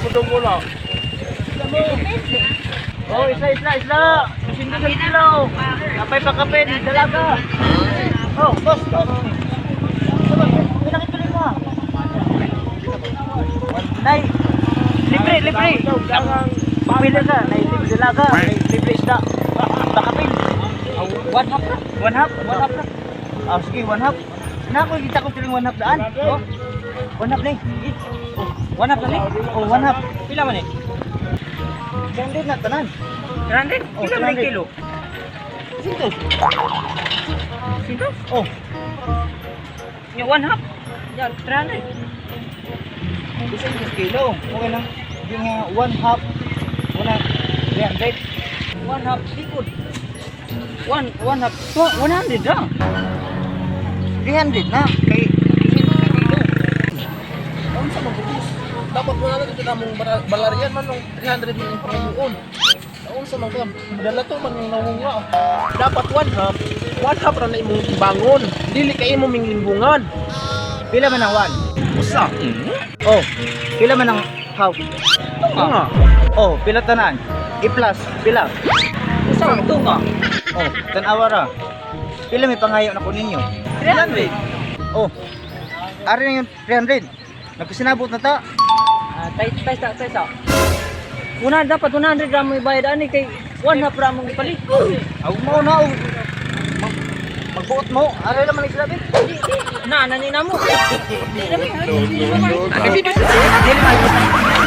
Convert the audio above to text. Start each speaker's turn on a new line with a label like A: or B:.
A: putong mula. Oh, isla, isla, isla. Sindo sa kilo. Kapay pa kapin, dalaga. Oh, boss, boss. Pinakit tuloy mo. Nay, libre, libre. Pumili ka, nay, libre dalaga, nay, libre isla. Bakapin. One half na. One half? One half na. Oh, sige, one half. Nakoy, kita ko tuloy one half daan. Oh, one half na eh. Oh one half na ni. Oh, one half. Pila man ni? Gandun na tanan.
B: 300?
A: Oh,
B: may
A: 300.
B: kilo?
A: Sito.
B: Sino?
A: Oh,
B: Yung one half. Yan, 300.
A: isang kilo. Okay lang. Yung nga one half. Una, 300.
B: One half likod. One, one half. Tw- 100 lang.
A: 300 na. Kay,
C: Dapat mo na kita mong balarian man ng 300 mo yung pangamuon. Naon sa mga madala to man yung namunga. Dapat one half. One half ra na imong bangon. Dili kay mo ming limbungan.
A: Pila man ang one?
C: Usa.
A: Oh, pila man ang half?
C: Nga.
A: Oh, pila tanan? I-plus, pila?
B: Usa, ka.
A: Oh, tanawa ra. Pila may pangayo na ko ninyo?
B: 300.
A: Oh, ari na yung 300. Nagkasinabot na ta.
B: Ah, tay tay tay tay sa. Una dapat 100 ra mo ibayad ani kay one half ra mo ipalit.
A: Aw mo na. Mag magbuot mo. Ari naman ang sinabi.
B: Na nani na mo. Di na may.
A: Dili man.